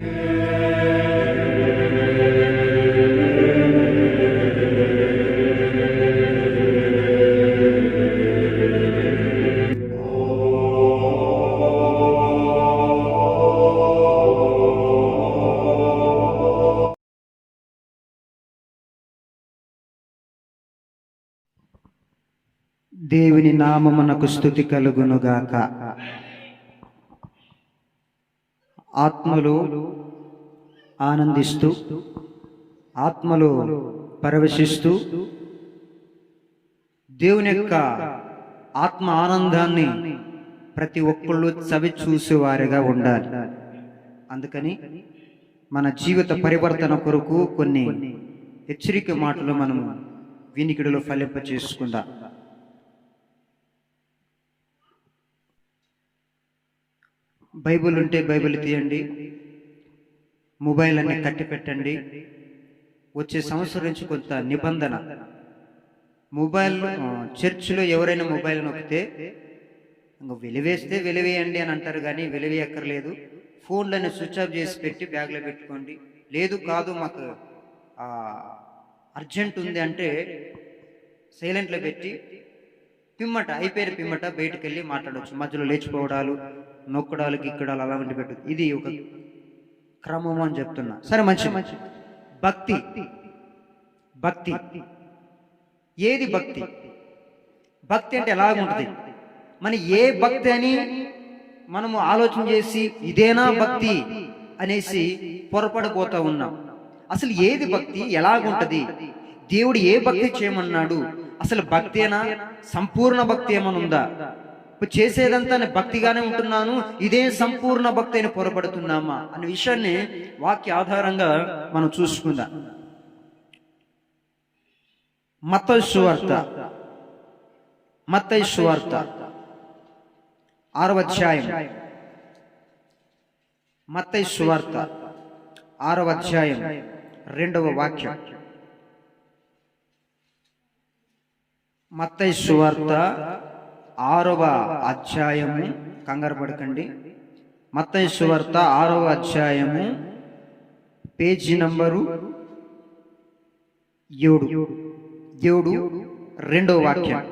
దేవుని నామమునకు స్థుతి కలుగునుగాక. ఆత్మలు ఆనందిస్తూ ఆత్మలు పరవశిస్తూ దేవుని యొక్క ఆత్మ ఆనందాన్ని ప్రతి ఒక్కళ్ళు చవి చూసేవారిగా ఉండాలి. అందుకని మన జీవిత పరివర్తన కొరకు కొన్ని హెచ్చరిక మాటలు మనము వినికిడిలో ఫలింప చేసుకుందాం బైబిల్ ఉంటే బైబిల్ తీయండి. మొబైల్ అన్ని కట్టి పెట్టండి వచ్చే సంవత్సరం నుంచి కొంత నిబంధన. మొబైల్ చర్చిలో ఎవరైనా మొబైల్ నొక్కితే ఇంకా వెలివేస్తే వెలివేయండి అని అంటారు కానీ వెలివేయక్కర్లేదు. ఫోన్లని స్విచ్ ఆఫ్ చేసి పెట్టి బ్యాగ్లో పెట్టుకోండి. లేదు కాదు మాకు ఆ, అర్జెంట్ ఉంది అంటే సైలెంట్లో పెట్టి పిమ్మట అయిపోయిన పిమ్మట బయటికి వెళ్ళి మాట్లాడవచ్చు మధ్యలో లేచిపోవడాలు నొక్కడాలు గిక్కడాలు అలాంటి పెట్టు ఇది ఒక క్రమం అని చెప్తున్నా. సరే మంచి మంచి భక్తి. భక్తి. ఏది భక్తి? భక్తి? అంటే ఎలాగుంటుంది? మన ఏ భక్తి అని మనము ఆలోచన చేసి ఇదేనా భక్తి అనేసి పొరపడిపోతా ఉన్నాం. అసలు ఏది భక్తి? ఎలాగుంటది? దేవుడు ఏ భక్తి చేయమన్నాడు? అసలు భక్తేనా సంపూర్ణ భక్తి ఏమైనా ఉందా? ఇప్పుడు చేసేదంతా నేను భక్తిగానే ఉంటున్నాను ఇదే సంపూర్ణ భక్తి అని పొరపడుతున్నామా అనే విషయాన్ని వాక్య ఆధారంగా మనం చూసుకుందాం. మత సువార్త మత సువార్త ఆరవ అధ్యాయం. మత్తయి సువార్త ఆరవ అధ్యాయం. రెండవ వాక్యం. మత సువార్త ఆరవ అధ్యాయము. కంగారు పడకండి. మత్తయి సువార్త ఆరవ అధ్యాయము పేజీ నంబరు ఏడు. ఏడు రెండో వాక్యం.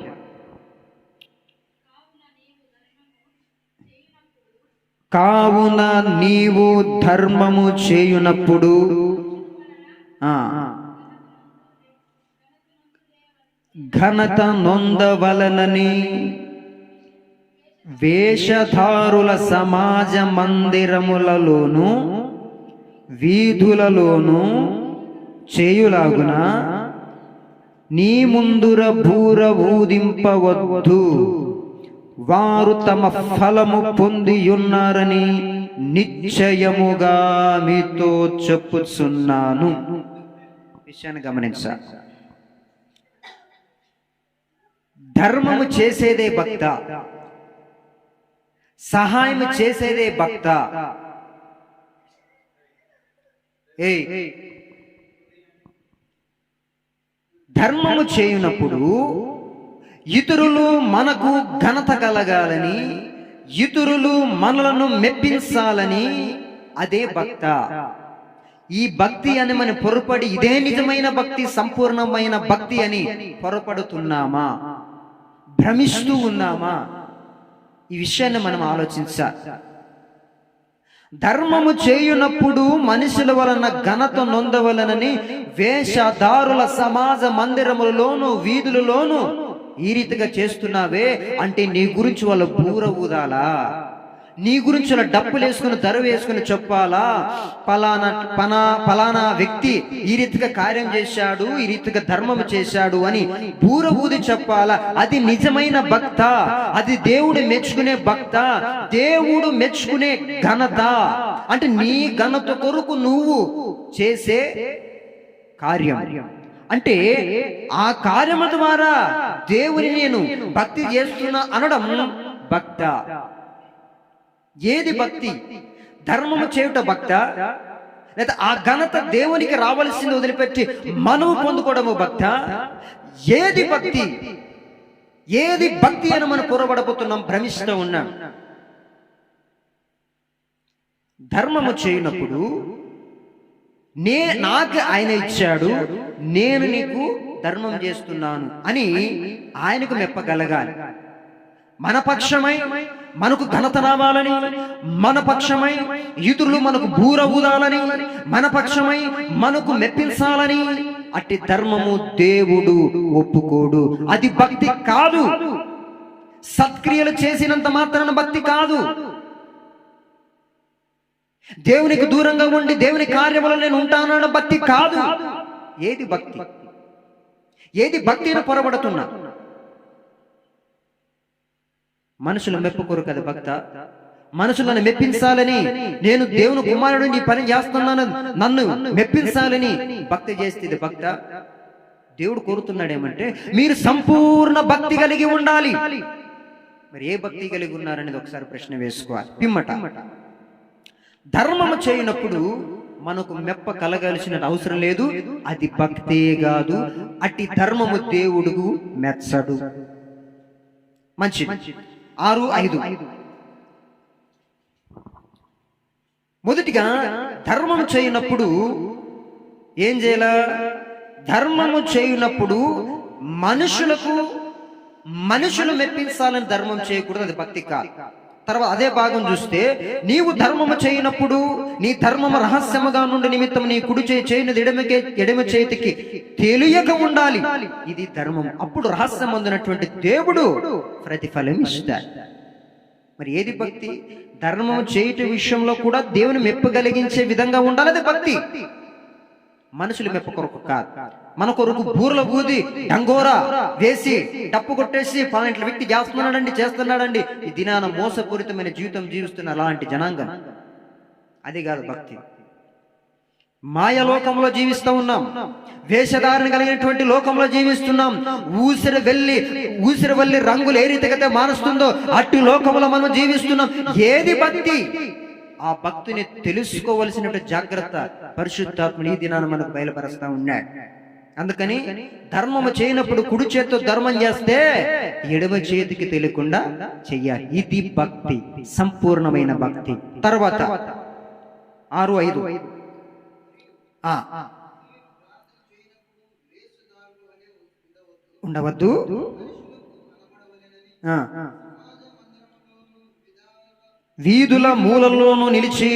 కావున నీవు ధర్మము చేయునప్పుడు ఆ, ఘనత నొందవలనని వేషధారుల సమాజ మందిరములలోను వీధులలోను చేయులాగున నీ ముందుర భూర ఊదింపవద్దు. వారు తమ ఫలము పొంది ఉన్నారని నిశ్చయముగా మీతో చెప్పుచున్నాను. విషయాన్ని గమనించా. ధర్మము చేసేదే భక్త. సహాయం చేసేదే భక్త. ఏయ్. ధర్మము చేయునప్పుడు ఇతరులు మనకు ఘనత కలగాలని ఇతరులు మనలను మెప్పించాలని అదే భక్త. ఈ భక్తి అని మనం పొరపడి ఇదే నిజమైన భక్తి సంపూర్ణమైన భక్తి అని పొరపడుతున్నామా? భ్రమిస్తూ ఉన్నామా? ఈ విషయాన్ని మనం ఆలోచించాలి. ధర్మము చేయునప్పుడు మనుషుల వలన ఘనత నొందవలనని వేషధారుల సమాజ మందిరములలోను వీధులలోను ఈ రీతిగా చేస్తున్నావే అంటే నీ గురించి వాళ్ళ బూర ఊదాలా? నీ గురించి వాళ్ళ డప్పులు వేసుకుని ధర వేసుకుని చెప్పాలా? పలానా పనా పలానా వ్యక్తి ఈ రీతిగా కార్యం చేశాడు ఈ రీతిగా ధర్మం చేశాడు అని బూర ఊది చెప్పాలా? అది నిజమైన భక్త అది దేవుడు మెచ్చుకునే భక్త దేవుడు మెచ్చుకునే ఘనత. అంటే నీ ఘనత కొరకు నువ్వు చేసే కార్యం. అంటే ఆ కార్యము ద్వారా దేవుని నేను భక్తి చేస్తున్నా అనడం భక్త. ఏది భక్తి? ధర్మము చేయుట భక్త? లేదా ఆ ఘనత దేవునికి రావలసింది వదిలిపెట్టి మనము పొందుకోవడము భక్త? ఏది భక్తి? ఏది భక్తి అని మనం పొరబడబోతున్నాం భ్రమిస్తూ ఉన్నాం. ధర్మము చేయనప్పుడు నే నాకు ఆయన ఇచ్చాడు. నేను నీకు ధర్మం చేస్తున్నాను అని ఆయనకు మెప్పగలగాలి. మన పక్షమై మనకు ఘనత రావాలని మన పక్షమై ఇతరులు మనకు బూర ఊదాలని మన పక్షమై మనకు మెప్పించాలని అట్టి ధర్మము దేవుడు ఒప్పుకోడు. అది భక్తి కాదు. సత్క్రియలు చేసినంత మాత్రాన భక్తి కాదు. దేవునికి దూరంగా ఉండి దేవుని కార్యములో నేను ఉంటానన్న భక్తి కాదు. ఏది భక్తి? ఏది భక్తిని పొరబడుతున్నా? మనుషుల మెప్పు కొరకు అది భక్త. మనుషులను మెప్పించాలని నేను దేవుని కుమారుడు నీ పని చేస్తున్నాను. నన్ను మెప్పించాలని భక్తి చేస్తుంది భక్త. దేవుడు కోరుతున్నాడు ఏమంటే మీరు సంపూర్ణ భక్తి కలిగి ఉండాలి. మరి ఏ భక్తి కలిగి ఉన్నారనేది ఒకసారి ప్రశ్న వేసుకోవాలి పిమ్మట. ధర్మము చేయనప్పుడు మనకు మెప్ప కలగాల్సిన అవసరం లేదు. అది భక్తే కాదు. అట్టి ధర్మము దేవుడు మెచ్చడు. మంచి ఆరు ఐదు. మొదటిగా ధర్మం చేయనప్పుడు ఏం చేయాల? ధర్మము చేయనప్పుడు మనుషులకు మనుషులు మెప్పించాలని ధర్మం చేయకూడదు అది భక్తి కాదు. తర్వాత అదే భాగం చూస్తే నీవు ధర్మము చేయనప్పుడు నీ ధర్మము రహస్యముగా నుండి నిమిత్తం నీ కుడి చేయి చేయనిది ఎడమకే ఎడమ చేతికి తెలియక ఉండాలి. ఇది ధర్మం. అప్పుడు రహస్యం అందినటువంటి దేవుడు ప్రతిఫలం ఇస్తాడు. మరి ఏది భక్తి? ధర్మం చేయటం విషయంలో కూడా దేవుని మెప్పు కలిగించే విధంగా ఉండాలి అది భక్తి. మనుషులు మెప్పు కొరకు కాదు. మన కొరకు బూరల బూది డంగోరా వేసి డప్పు కొట్టేసి పలాంటి వ్యక్తి చేస్తున్నాడండి చేస్తున్నాడండి. ఈ దినాన మోసపూరితమైన జీవితం జీవిస్తున్న అలాంటి జనాంగం. అది కాదు భక్తి. మాయ లోకంలో జీవిస్తూ ఉన్నాం. వేషధారణ కలిగినటువంటి లోకంలో జీవిస్తున్నాం. ఊసిరి వెళ్ళి ఊసిరి వెళ్ళి రంగులు ఏ రీతికైతే మారుస్తుందో అట్టి లోకంలో మనం జీవిస్తున్నాం. ఏది భక్తి? ఆ భక్తిని తెలుసుకోవలసిన జాగ్రత్త పరిశుద్ధాత్మని ఈ దినాన మనకు బయలుపరుస్తా ఉన్నాడు. అందుకని ధర్మము చేయనప్పుడు కుడి చేత్తో ధర్మం చేస్తే ఎడమ చేతికి తెలియకుండా చెయ్యాలి. ఇది భక్తి. సంపూర్ణమైన భక్తి. తర్వాత ఆరు ఐదు. ఉండవద్దు. వీధుల మూలల్లోనూ నిలిచి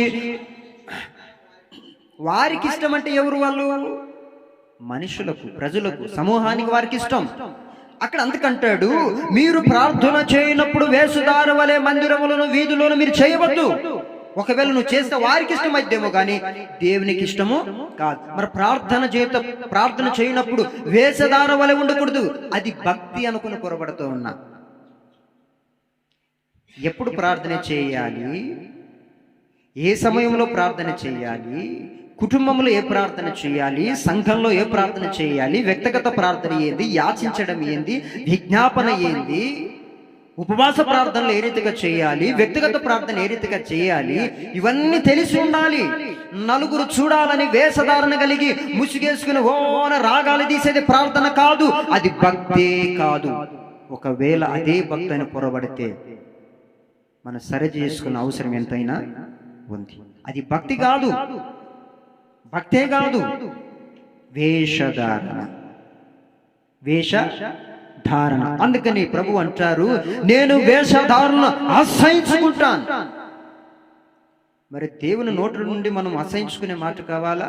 వారికి ఇష్టం అంటే ఎవరు వాళ్ళు? మనుషులకు ప్రజలకు సమూహానికి వారికి ఇష్టం. అక్కడ అందుకంటాడు మీరు ప్రార్థన చేయనప్పుడు వేసుదారు వలె మందిరములను వీధులను మీరు చేయవద్దు. ఒకవేళ నువ్వు చేస్తే వారికి ఇష్టం అయితేమో కానీ దేవునికి ఇష్టము కాదు. మరి ప్రార్థన చేత ప్రార్థన చేయనప్పుడు వేషధార వలె ఉండకూడదు. అది భక్తి అనుకుని పొరబడుతూ ఉన్నా. ఎప్పుడు ప్రార్థన చేయాలి? ఏ సమయంలో ప్రార్థన చేయాలి? కుటుంబంలో ఏ ప్రార్థన చేయాలి? సంఘంలో ఏ ప్రార్థన చేయాలి? వ్యక్తిగత ప్రార్థన ఏంది? యాచించడం ఏంది? విజ్ఞాపన ఏంది? ఉపవాస ప్రార్థనలు ఏ రీతిగా చేయాలి? వ్యక్తిగత ప్రార్థన ఏ రీతిగా చేయాలి? ఇవన్నీ తెలిసి ఉండాలి. నలుగురు చూడాలని వేషధారణ కలిగి ముసుగేసుకుని ఓన రాగాలు తీసేది ప్రార్థన కాదు. అది భక్తే కాదు. ఒకవేళ అదే భక్తి అని పొరబడితే మనం సరి చేసుకున్న అవసరం ఎంతైనా ఉంది. అది భక్తి కాదు. భక్తే కాదు. వేషధారణ. వేష ధారణ అందుకని ప్రభు అంటారు నేను వేషధారణ అసహించుకుంటాను మరి దేవుని నోటి నుండి మనం అసహించుకునే మాట కావాలా?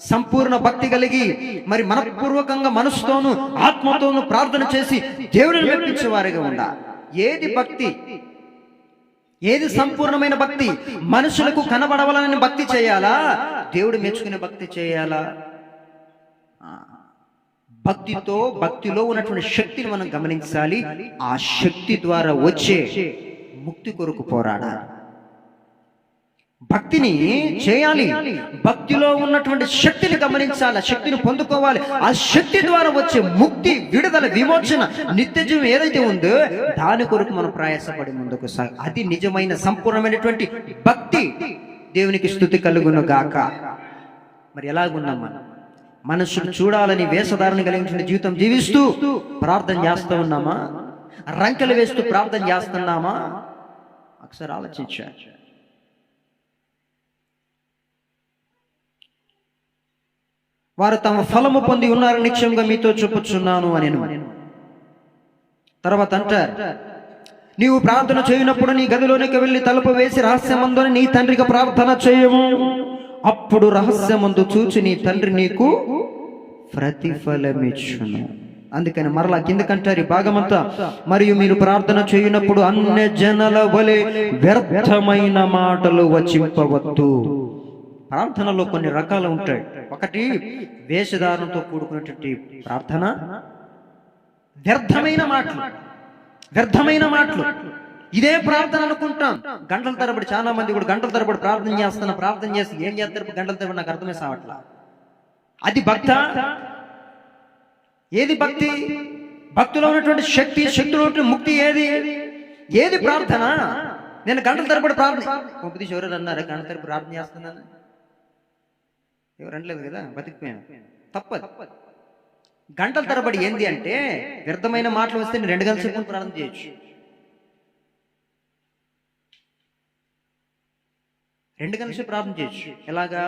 సంపూర్ణ భక్తి కలిగి మరి మనపూర్వకంగా మనసుతోనూ ఆత్మతోనూ ప్రార్థన చేసి దేవుడిని మెప్పించే వారిగా ఏది భక్తి? ఏది సంపూర్ణమైన భక్తి? మనుషులకు కనబడవాలని భక్తి చేయాలా? దేవుడు మెచ్చుకునే భక్తి చేయాలా? భక్తితో భక్తిలో ఉన్నటువంటి శక్తిని మనం గమనించాలి. ఆ శక్తి ద్వారా వచ్చే ముక్తి కొరకు పోరాడాలి. భక్తిని చేయాలి. భక్తిలో ఉన్నటువంటి శక్తిని గమనించాలి. ఆ శక్తిని పొందుకోవాలి. ఆ శక్తి ద్వారా వచ్చే ముక్తి విడుదల విమోచన నిత్య జీవం ఏదైతే ఉందో దాని కొరకు మనం ప్రయాసపడి ముందుకు సాగ అది నిజమైన సంపూర్ణమైనటువంటి భక్తి దేవునికి స్థుతి కలుగును గాక. మరి ఎలాగున్నాం మనం? మనుషులు చూడాలని వేషధారణ కలిగిన జీవితం జీవిస్తూ ప్రార్థన చేస్తూ ఉన్నామా? రంకెలు వేస్తూ ప్రార్థన చేస్తున్నామా? ఒకసారి ఆలోచించారు వారు తమ ఫలము పొంది ఉన్నారు నిత్యంగా మీతో చూపుచున్నాను అని తర్వాత అంటారు నీవు ప్రార్థన చేయనప్పుడు నీ గదిలోనికి వెళ్ళి తలుపు వేసి రహస్యమందుని నీ తండ్రికి ప్రార్థన చేయము. అప్పుడు రహస్యమందు చూచి నీ తండ్రి నీకు ప్రతిఫలమిచ్చును. అందుకని మరలా కిందకంటారు ఈ భాగమంతా మరియు మీరు ప్రార్థన చేయనప్పుడు అన్య జనల వలె వ్యర్థమైన మాటలు వచింపవద్దు. ప్రార్థనలో కొన్ని రకాలు ఉంటాయి. ఒకటి వేషధారణతో కూడుకున్నటువంటి ప్రార్థన. వ్యర్థమైన మాటలు. వ్యర్థమైన మాటలు. ఇదే ప్రార్థన అనుకుంటాం. గంటల తరబడి చాలా మంది కూడా గంటల తరబడి ప్రార్థన చేస్తున్నా ప్రార్థన చేసి ఏం చేస్తారు? గంటల తరబడి నాకు అర్థమే సావట్లా. అది భక్త. ఏది భక్తి? భక్తిలో ఉన్నటువంటి శక్తి శక్తిలో ఉన్నటువంటి ముక్తి ఏది? ఏది ప్రార్థన? నేను గంటల తరబడి ప్రార్థన ఉపదేశం ఎవరు అన్నారు? గంటల తరబడి ప్రార్థన చేస్తున్నాను. ఎవరు అనలేదు కదా బతికిపోయాను. తప్పదు. గంటల తరబడి ఏంది అంటే వ్యర్థమైన మాటలు వస్తే నేను రెండు గంటల సేపు ప్రార్థన చేయొచ్చు. రెండు గంటల సేపు ప్రార్థన చేయొచ్చు. ఎలాగా?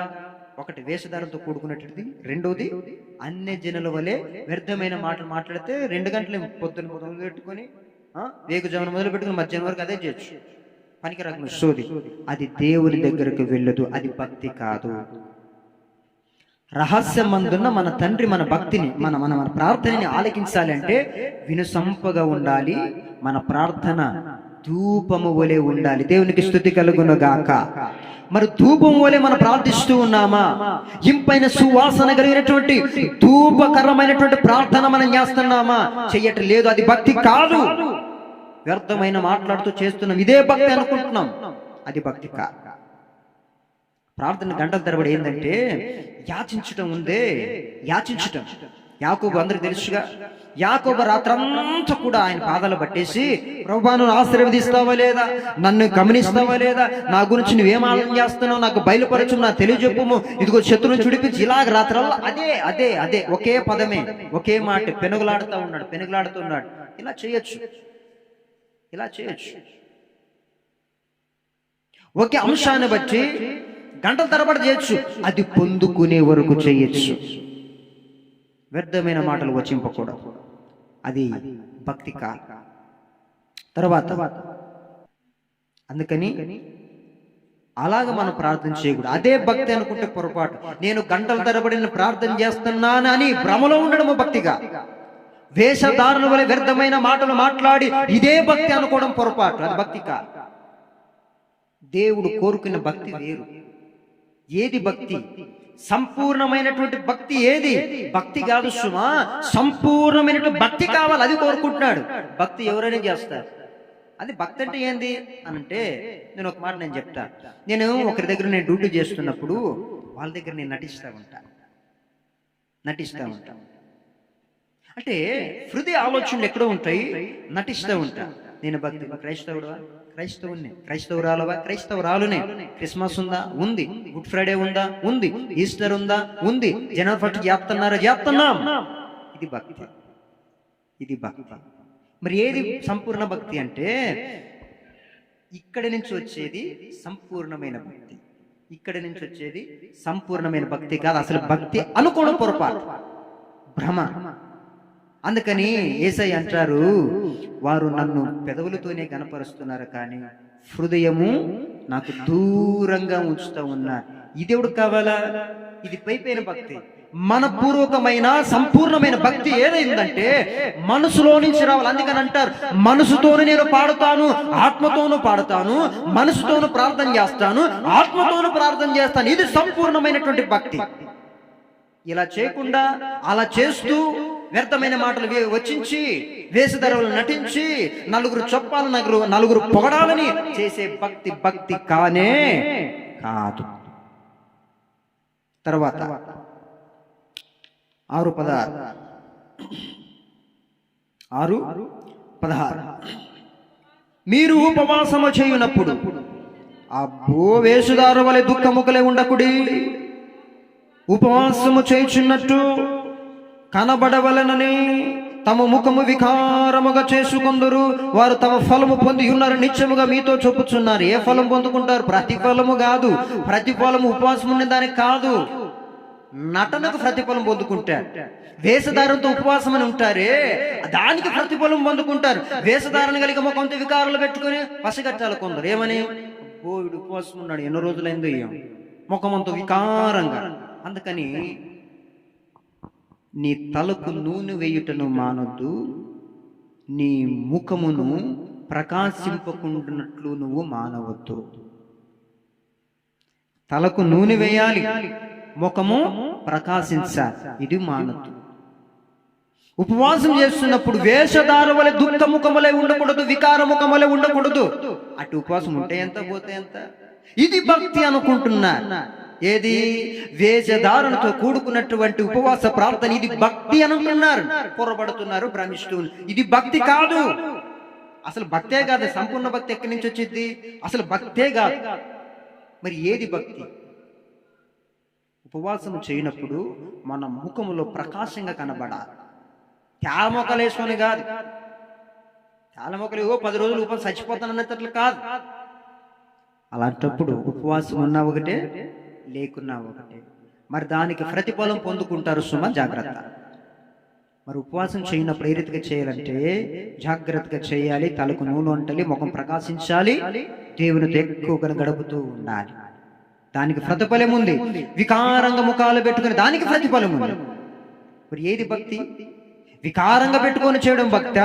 ఒకటి వేషధారంతో కూడుకున్నటువంటిది రెండోది అన్య జనుల వలె వ్యర్థమైన మాటలు మాట్లాడితే రెండు గంటలు పొద్దున పొద్దున పెట్టుకొని జమన మొదలు పెట్టుకుని మధ్యాహ్నం వరకు అదే చేయొచ్చు. పనికి రకం సోది. అది దేవుని దగ్గరకు వెళ్ళదు అది భక్తి కాదు. రహస్యమందున్న మన తండ్రి మన భక్తిని మన మన మన ప్రార్థనని ఆలకించాలి అంటే వినుసంపగా ఉండాలి మన ప్రార్థన ధూపము వలె ఉండాలి. దేవునికి స్థుతి కలుగును గాక మరి ధూపం వలె మనం ప్రార్థిస్తూ ఉన్నామా? ఇంపైన సువాసన కలిగినటువంటి ధూపకరమైనటువంటి ప్రార్థన మనం చేస్తున్నామా? చెయ్యటం లేదు అది భక్తి కాదు. వ్యర్థమైన మాట్లాడుతూ చేస్తున్నాం. ఇదే భక్తి అనుకుంటున్నాం. అది భక్తి కాదు. ప్రార్థన గంటల తరబడి ఏంటంటే యాచించటం ఉందే యాచించటం. యాకోబు అందరికి తెలుసుగా యాకోబ రాత్రంతా కూడా ఆయన పాదాలు పట్టేసి ప్రభా ఆశీర్వదిస్తావా లేదా? నన్ను గమనిస్తావా లేదా? నా గురించి నువ్వేం ఆలోచన చేస్తున్నావు? నాకు బయలుపరచు నా తెలియజెప్పుము. ఇదిగో శత్రువుని చుడిపించి ఇలాగ రాత్రల్లో అదే అదే అదే ఒకే పదమే ఒకే మాట. పెనుగులాడుతూ ఉన్నాడు పెనుగులాడుతూ ఉన్నాడు. ఇలా చేయొచ్చు. ఇలా చేయొచ్చు. ఒకే అంశాన్ని బట్టి గంటల తరబడి చేయొచ్చు. అది పొందుకునే వరకు చేయొచ్చు. వ్యర్థమైన మాటలు వచ్చింపకూడదు అది భక్తి కా తర్వాత అందుకని అలాగ మనం ప్రార్థన చేయకూడదు. అదే భక్తి అనుకుంటే పొరపాటు. నేను గంటల తరబడి ప్రార్థన చేస్తున్నాను అని భ్రమలో ఉండడము భక్తిగా. వేషధారణ వల్ల వ్యర్థమైన మాటలు మాట్లాడి ఇదే భక్తి అనుకోవడం పొరపాటు. అది భక్తి కాదు. దేవుడు కోరుకున్న భక్తి వేరు. ఏది భక్తి? సంపూర్ణమైనటువంటి భక్తి ఏది? భక్తి కాదు సుమా సంపూర్ణమైనటువంటి భక్తి కావాలి అది కోరుకుంటున్నాడు. భక్తి ఎవరైనా చేస్తారు. అది భక్తి అంటే ఏంది? అని అంటే నేను ఒక మాట నేను చెప్తా. నేను ఒకరి దగ్గర నేను డ్యూటీ చేస్తున్నప్పుడు వాళ్ళ దగ్గర నేను నటిస్తూ ఉంటా. నటిస్తూ ఉంటా. అంటే హృదయ ఆలోచనలు ఎక్కడో ఉంటాయి నటిస్తూ ఉంటా. నేను భక్తి క్రైస్తవుడువా క్రైస్తవుని క్రైస్తవురాలవా క్రైస్తవురాలునే. క్రిస్మస్ ఉందా? ఉంది. గుడ్ ఫ్రైడే ఉందా? ఉంది. ఈస్టర్ ఉందా? ఉంది. జనవరి ఫస్ట్ చేస్తున్నారా చేస్తున్నాం ఇది భక్తి. ఇది భక్తి. మరి ఏది సంపూర్ణ భక్తి అంటే ఇక్కడి నుంచి వచ్చేది సంపూర్ణమైన భక్తి. ఇక్కడి నుంచి వచ్చేది సంపూర్ణమైన భక్తి కాదు. అసలు భక్తి అనుకోవడం పొరపాటు. భ్రమ. అందుకని ఏసై అంటారు వారు నన్ను పెదవులతోనే కనపరుస్తున్నారు కానీ హృదయము నాకు దూరంగా ఉంచుతూ ఉన్నారు. ఇది ఎవడు కావాలా? ఇది పైపైన భక్తి. మనపూర్వకమైన సంపూర్ణమైన భక్తి ఏదైందంటే మనసులో నుంచి రావాలి. అందుకని అంటారు మనసుతోను నేను పాడుతాను ఆత్మతోను పాడుతాను మనసుతోను ప్రార్థన చేస్తాను ఆత్మతోను ప్రార్థన చేస్తాను. ఇది సంపూర్ణమైనటువంటి భక్తి. ఇలా చేయకుండా అలా చేస్తూ వ్యర్థమైన మాటలు వచ్చించి వేషధరలు నటించి నలుగురు చొప్పాలు నలుగురు నలుగురు పొగడాలని చేసే భక్తి భక్తి కానే కాదు. తర్వాత ఆరు పదహారు. ఆరు పదహారు. మీరు ఉపవాసము చేయునప్పుడు అబ్బో వేషధార వలె దుఃఖముకలే ఉండకుడి. ఉపవాసము చేయుచున్నట్టు కనబడవలనని తమ ముఖము వికారముగా చేసుకుందరు. వారు తమ ఫలము పొంది ఉన్నారు నిత్యముగా మీతో చూపుచున్నారు ఏ ఫలం పొందుకుంటారు? ప్రతిఫలము కాదు. ప్రతిఫలము ఉపవాసం ఉండే దానికి కాదు. నటనకు ప్రతిఫలం పొందుకుంటారు. వేషధారంతో ఉపవాసం అని ఉంటారే. దానికి ప్రతిఫలం పొందుకుంటారు. వేషధారణ కలిగి ముఖంతో వికారాలు పెట్టుకొని పసిగట్టాలి కొందరు. ఏమని? కోవిడ్ ఉపవాసం ఉన్నాడు. ఎన్నో రోజులైందో ఏం ముఖమంతో వికారంగా. అందుకని నీ తలకు నూనె వేయుటను మానొద్దు నీ ముఖమును ప్రకాశింపకుండానట్లు నువ్వు మానవద్దు. తలకు నూనె వేయాలి ముఖము ప్రకాశించాలి ఇది మానద్దు. ఉపవాసం చేస్తున్నప్పుడు వేషధార వలె దుఃఖ ముఖములే ఉండకూడదు వికార ముఖములే ఉండకూడదు. అటు ఉపవాసం ఉంటే ఎంత పోతే ఎంత? ఇది భక్తి అనుకుంటున్నా ఏది? వేషధారణతో కూడుకున్నటువంటి ఉపవాస ప్రార్థన. ఇది భక్తి అనుకుంటున్నారు పొరబడుతున్నారు భ్రమిస్తూ ఇది భక్తి కాదు. అసలు భక్తే కాదు. సంపూర్ణ భక్తి ఎక్కడి నుంచి వచ్చింది? అసలు భక్తే కాదు. మరి ఏది భక్తి? ఉపవాసం చేయనప్పుడు మన ముఖములో ప్రకాశంగా కనబడాలి. వేసుకొని కాదు. చాలా మొక్కలు ఏవో పది రోజులు ఉపవాసం చచ్చిపోతానన్నట్లు కాదు. అలాంటప్పుడు ఉపవాసం ఉన్నా ఒకటే లేకున్నా ఒకటే. మరి దానికి ప్రతిఫలం పొందుకుంటారు సుమ జాగ్రత్త. మరి ఉపవాసం చేయనప్పుడు ఏ రీతిగా చేయాలంటే జాగ్రత్తగా చేయాలి తలకు నూనె ఉండాలి ముఖం ప్రకాశించాలి దేవునితో ఎక్కువగా గడుపుతూ ఉండాలి. దానికి ప్రతిఫలం ఉంది. వికారంగా ముఖాలు పెట్టుకుని దానికి ప్రతిఫలం ఉంది. మరి ఏది భక్తి? వికారంగా పెట్టుకొని చేయడం భక్త?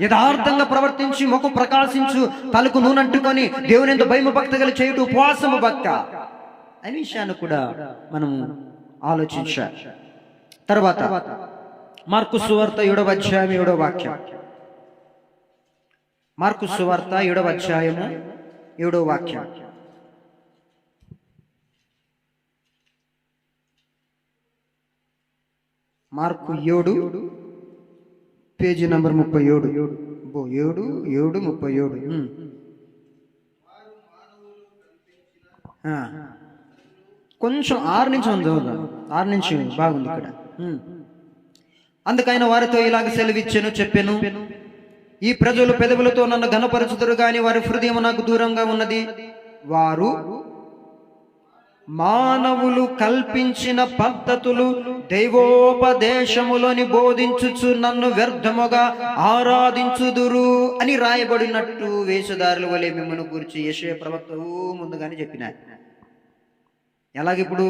యథార్థంగా ప్రవర్తించి ముఖం ప్రకాశించు తలకు నూనె అంటుకొని దేవుని ఎంతో భయము భక్త కలిగి చేయడం ఉపవాసము భక్త. అనే విషయాన్ని కూడా మనం ఆలోచించాలి. తర్వాత మార్కు సువార్త ఏడవ అధ్యాయం ఏడవ వాక్యం. మార్కు సువార్త ఏడవ అధ్యాయము ఏడవ వాక్యం. మార్కు ఏడు పేజీ నంబర్ ముప్పై ఏడు. ఏడు. ఏడు ముప్పై ఏడు. కొంచెం ఆరు నుంచి ఉంది ఆరు నుంచి బాగుంది ఇక్కడ. అందుకైన వారితో ఇలాగ సెలవిచ్చాను చెప్పాను. ఈ ప్రజలు పెదవులతో నన్ను ఘనపరచుదురు గాని వారి హృదయం నాకు దూరంగా ఉన్నది. వారు మానవులు కల్పించిన పద్ధతులు దైవోపదేశములని బోధించుచు నన్ను వ్యర్థముగా ఆరాధించుదురు అని రాయబడినట్టు వేషధారుల వలె మిమ్మల్ని గురించి యశయ ప్రవక్త ముందుగానే చెప్పినారు. ఎలాగిప్పుడు?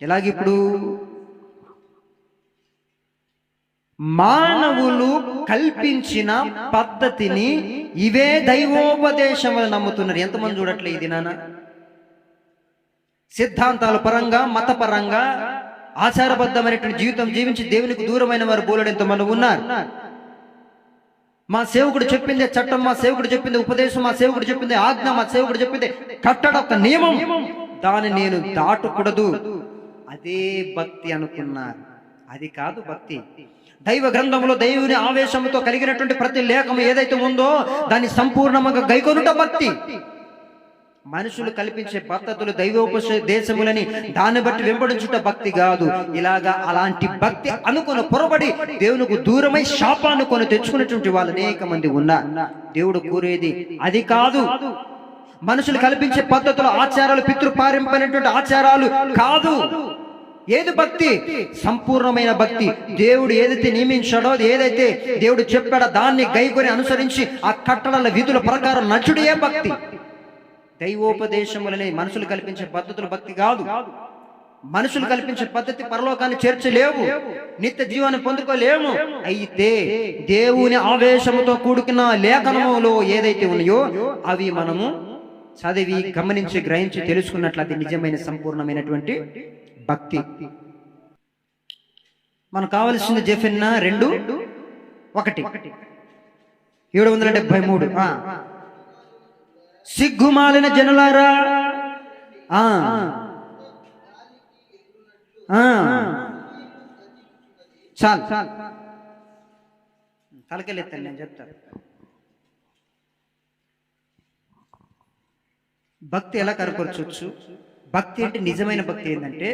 ఎలాగిప్పుడు? మానవులు కల్పించిన పద్ధతిని ఇవే దైవోపదేశములు నమ్ముతున్నారు. ఎంతమంది చూడట్లే ఇది నాన్న సిద్ధాంతాల పరంగా మతపరంగా ఆచారబద్ధమైనటువంటి జీవితం జీవించి దేవునికి దూరమైన వారు బోలెడు ఎంతమంది ఉన్నారు? మా సేవకుడు చెప్పిందే చట్టం మా సేవకుడు చెప్పింది ఉపదేశం మా సేవకుడు చెప్పింది ఆజ్ఞ మా సేవకుడు చెప్పింది కట్టడ ఒక నియమం. దాన్ని నేను దాటకూడదు. అదే భక్తి అనుకున్నారు. అది కాదు భక్తి. దైవ గ్రంథంలో దేవుని ఆవేశంతో కలిగినటువంటి ప్రతి లేఖము ఏదైతే ఉందో దాన్ని సంపూర్ణంగా గైకొనుట భక్తి. మనుషులు కల్పించే పద్ధతులు దైవోపదేశములని దాన్ని బట్టి వెంబడించుట భక్తి కాదు. ఇలాగా అలాంటి భక్తి అనుకుని పొరబడి దేవునికి దూరమై శాపాన్ని కొని తెచ్చుకున్నటువంటి వాళ్ళు అనేక మంది ఉన్నారు. దేవుడు కోరేది అది కాదు. మనుషులు కల్పించే పద్ధతులు ఆచారాలు పితృపారింపైనటువంటి ఆచారాలు కాదు. ఏది భక్తి? సంపూర్ణమైన భక్తి. దేవుడు ఏదైతే నియమించాడో ఏదైతే దేవుడు చెప్పాడో దాన్ని గైకొని అనుసరించి ఆ కట్టడల విధుల ప్రకారం నచ్చుడే భక్తి. దైవోపదేశములనే మనుషులు కల్పించే పద్ధతులు భక్తి కాదు. మనుషులు కల్పించే పద్ధతి పరలోకాన్ని చేర్చలేవు. నిత్య జీవాన్ని పొందుకోలేము. అయితే దేవుని ఆవేశముతో కూడుకున్న లేఖనములో ఏదైతే ఉన్నాయో అవి మనము చదివి గమనించి గ్రహించి తెలుసుకున్నట్లు అది నిజమైన సంపూర్ణమైనటువంటి భక్తి. మనకు కావలసింది జెఫిన్న రెండు ఒకటి. ఏడు వందల డెబ్బై మూడు. సిగ్గుమాలిన జనులారా. చాలు. చాలు. తలకెళ్ళెత్తాను నేను చెప్తాను భక్తి ఎలా కనపరచవచ్చు భక్తి అంటే నిజమైన భక్తి ఏంటంటే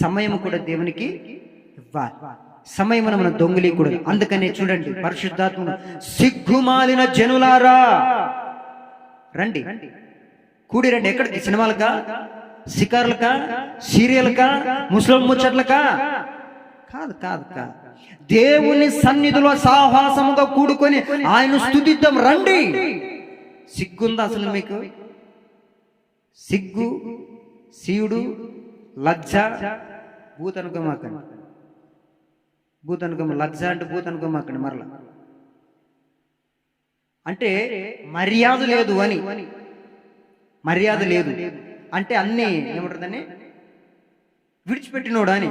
సమయం కూడా దేవునికి ఇవ్వాలి. సమయం మనం దొంగిలీకూడదు అందుకనే చూడండి పరిశుద్ధాత్మ సిగ్గుమాలిన జనులారా. రండి. కూడి రండి. ఎక్కడికి సినిమాలకా? షికార్లకా సీరియల్కా? ముస్లిం ముచ్చట్లకా? కాదు కాదు కాదు. దేవుని సన్నిధిలో సాహసముగా కూడుకొని ఆయన స్థుతిద్దాం రండి. సిగ్గుందా అసలు మీకు? సిగ్గు శివుడు లజ్జ భూతనుగమాకండి భూతనుగమ లజ్జ అంటే భూతనుగమాకండి మరలా. అంటే మర్యాద లేదు అని. మర్యాద లేదు. అంటే అన్ని ఏమంటుందని విడిచిపెట్టినోడు అని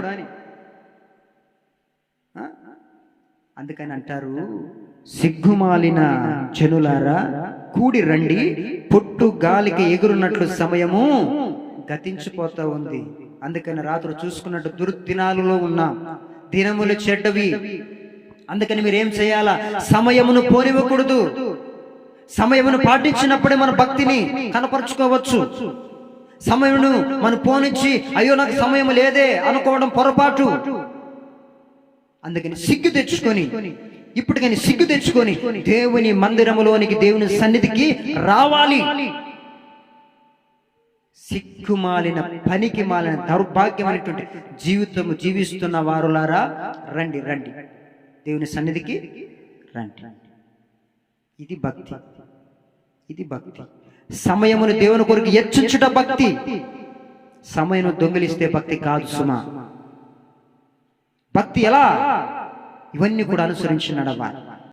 ఆ? అందుకని అంటారు సిగ్గుమాలిన జనులారా కూడి రండి పొట్టు గాలికి ఎగురున్నట్లు సమయము గతించిపోతా ఉంది. అందుకని రాత్రి చూసుకున్నట్టు దుర్దినాలలో ఉన్నాం దినములు చెడ్డవి. అందుకని మీరు ఏం చేయాలా? సమయమును పోనివ్వకూడదు. సమయమును పాటించినప్పుడే మన భక్తిని కనపరుచుకోవచ్చు. సమయమును మనం పోనిచ్చి అయ్యో నాకు సమయం లేదే అనుకోవడం పొరపాటు. అందుకని సిగ్గు తెచ్చుకొని ఇప్పటికని సిగ్గు తెచ్చుకొని దేవుని మందిరములోనికి దేవుని సన్నిధికి రావాలి. సిగ్గుమాలిన పనికి మాలిన దౌర్భాగ్యమైనటువంటి జీవితము జీవిస్తున్న వారులారా రండి రండి. దేవుని సన్నిధికి రండి. ఇది భక్తి. ఇది భక్తి. సమయమును దేవుని కొరకు హెచ్చించుట భక్తి. సమయం దొంగిలిస్తే భక్తి కాదు సుమా. భక్తి ఎలా? ఇవన్నీ కూడా అనుసరించి నడవాలి.